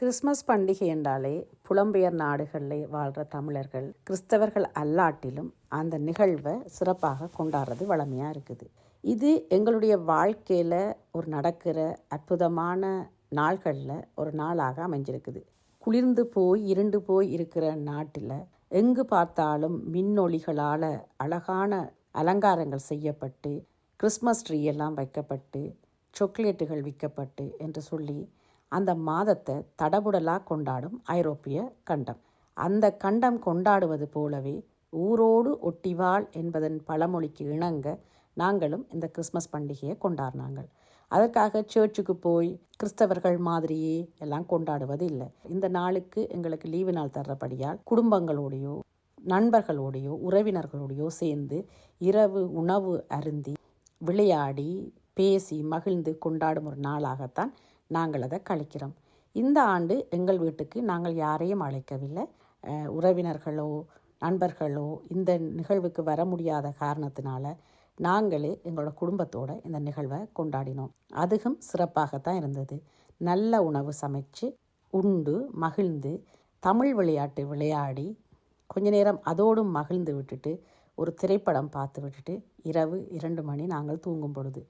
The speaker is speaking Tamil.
கிறிஸ்மஸ் பண்டிகை என்றாலே புலம்பெயர் நாடுகளில் வாழ்கிற தமிழர்கள் கிறிஸ்தவர்கள் அல்லாட்டிலும் அந்த நிகழ்வை சிறப்பாக கொண்டாடுறது வளமையாக இருக்குது. இது எங்களுடைய வாழ்க்கையில் ஒரு நடக்கிற அற்புதமான நாள்களில் ஒரு நாளாக அமைஞ்சிருக்குது. குளிர்ந்து போய் இருண்டு போய் இருக்கிற நாட்டில் எங்கு பார்த்தாலும் மின்னொளிகளால் அழகான அலங்காரங்கள் செய்யப்பட்டு கிறிஸ்மஸ் ட்ரீ எல்லாம் வைக்கப்பட்டு சாக்லேட்டுகள் விற்கப்பட்டு என்று சொல்லி அந்த மாதத்தை தடபுடலாக கொண்டாடும் ஐரோப்பிய கண்டம். அந்த கண்டம் கொண்டாடுவது போலவே ஊரோடு ஒட்டிவாள் என்பதன் பழமொழிக்கு இணங்க நாங்களும் இந்த கிறிஸ்மஸ் பண்டிகையை கொண்டாடினாங்கள் அதற்காக சர்ச்சுக்கு போய் கிறிஸ்தவர்கள் மாதிரியே எல்லாம் கொண்டாடுவது இல்லை இந்த நாளுக்கு எங்களுக்கு லீவு நாள் தர்றபடியால் குடும்பங்களோடையோ நண்பர்களோடையோ உறவினர்களோடையோ சேர்ந்து இரவு உணவு அருந்தி விளையாடி பேசி மகிழ்ந்து கொண்டாடும் ஒரு நாளாகத்தான் நாங்கள் அதை கழிக்கிறோம். இந்த ஆண்டு எங்கள் வீட்டுக்கு நாங்கள் யாரையும் அழைக்கவில்லை. உறவினர்களோ நண்பர்களோ இந்த நிகழ்வுக்கு வர முடியாத காரணத்தினால நாங்களே எங்களோட குடும்பத்தோட இந்த நிகழ்வை கொண்டாடினோம். அதுவும் சிறப்பாகத்தான் இருந்தது. நல்ல உணவு சமைச்சு உண்டு மகிழ்ந்து தமிழ் விளையாட்டு விளையாடி கொஞ்ச நேரம் அதோடும் மகிழ்ந்து விட்டுட்டு ஒரு திரைப்படம் பார்த்து விட்டுட்டு இரவு இரண்டு மணி நாங்கள் தூங்கும் பொழுது